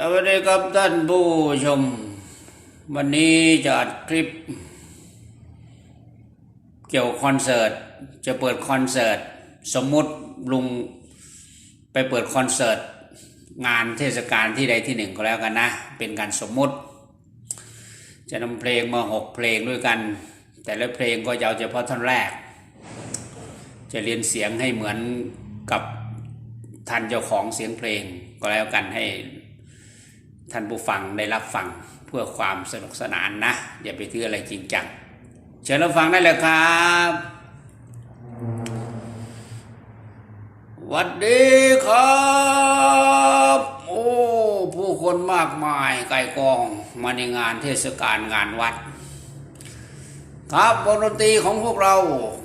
สวัสดีครับท่านผู้ชม วันนี้จะอัดคลิป เกี่ยวคอนเสิร์ต จะเปิดคอนเสิร์ต สมมุติลุงไปเปิดคอนเสิร์ต งานเทศกาลที่ใดที่หนึ่งก็แล้วกันนะ เป็นการสมมุติ จะนำเพลงมาหกเพลงด้วยกัน แต่ละเพลงก็จะเอาเฉพาะท่อนแรก จะเรียนเสียงให้เหมือนกับท่านเจ้าของเสียงเพลงก็แล้วกันให้ ท่านผู้ฟังได้รับฟังเพื่อความสนุกสนานนะ อย่าไปถืออะไรจริงจังเชิญรับฟังได้เลยครับวัสดีครับโอ้ผู้คนมากมายไก่กองมาในงานเทศกาลงานวัด ครับวงดนตรีของพวกเรา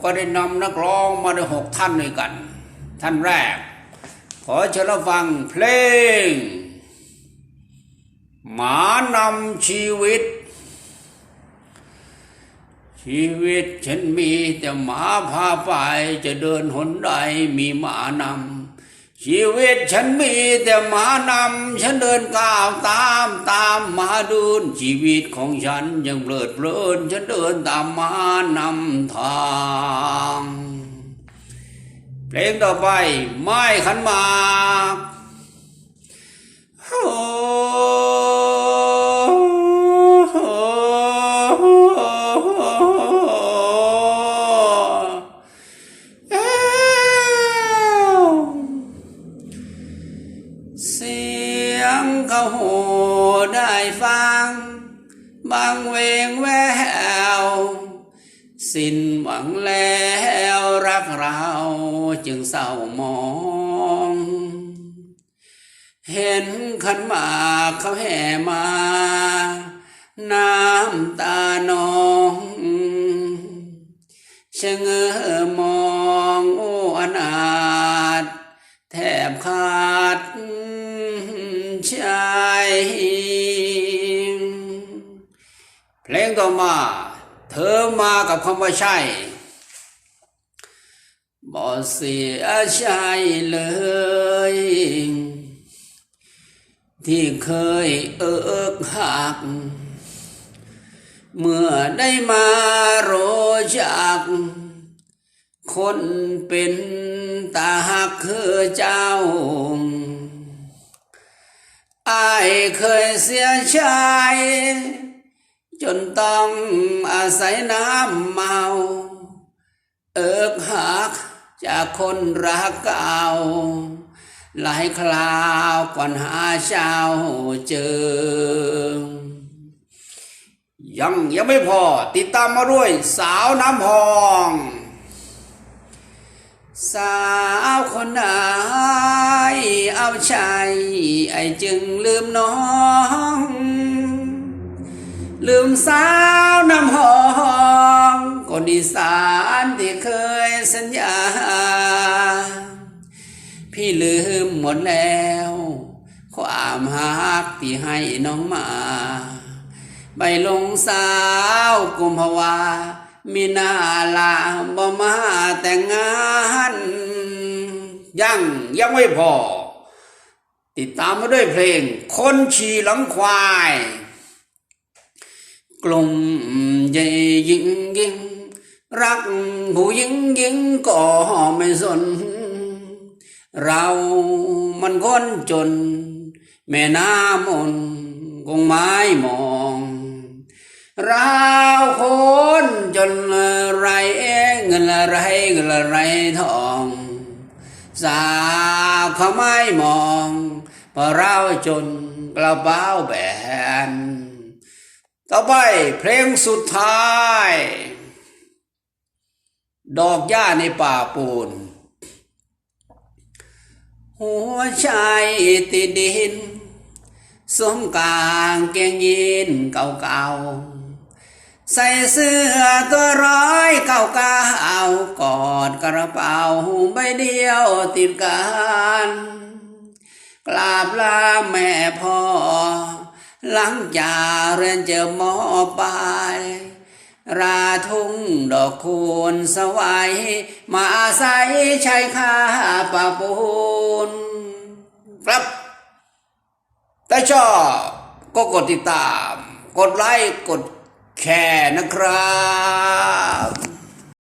ก็ได้นำนักร้องมาได้หกท่านด้วยกัน ท่านแรก ขอเชิญรับฟังเพลง หมานำชีวิต ชีวิตฉันมีแต่หมาพาไปจะเดินหนใดมีหมานำชีวิตฉันมีแต่หมานำฉันเดินก้าวตามตามหมาดูนชีวิตของฉันยังเพลิดเพลินฉันเดินตามหมานำทางเพลงต่อไปไม้ขันหมากโอ้ เสียงเขาโหได้ฟัง บางเวงแวว สิ้นหวังแล้วรักเราจึงเศร้ามอง เห็นขันหมากเขาแห่มา น้ำตานองชะเงอมองโอ้อนาถแทบขาด เพลงต่อมา เธอมากับคำว่าใช่บ่เสียใจเลย ที่เคยเอิกหัก เมื่อได้มารู้จัก คนเป็นตาหักคือเจ้าอายเคยเสียใจ จนต้องอาศัยน้ำเมา เอิกหักจากคนรักเก่าหลายคราวก่อนหาเจ้าเจอ ยังยังไม่พอติดตามมาด้วย สาวน้ำพอง สาวคนไหนเอาใจไอจึงลืมน้อง ลืมสาวน้ำหองคนอีสานที่เคยสัญญา พี่ลืมหมดแล้ว ความหักที่ให้น้องมาใบลงสาวกุมภาวา มีนาลาบ่มาแต่งงานยังยังไม่พอ ติดตามมาด้วยเพลง คนฉี่หลังควาย กลุ่มใหญ่ยิ่งยิ่งรักผู้หญิงยิ่งก็ไม่สน เรามันคนจน แม่น้ำมนคงไม้มองเราคนจนไรเงินอะไรเงินอะไรทอง สาวเขาไม่มองเพราะเราจนกระเป๋าแบน ต่อไปเพลงสุดท้าย ดอกหญ้าในป่าปูน หัวใจติดดินสวมกางเกงยีนเก่าๆ ใส่เสื้อตัวร้อยเก่าๆเอากอดกระเป๋าใบเดียวติดกัน กราบลาแม่พ่อ หลังจากเรียนเจอหมอปลายราทุ่งดอกคูณสวัยมาอาศัยชายคาป่าปูนครับแต่ชอบก็กดติดตาม กดไลค์ กดแชร์นะครับ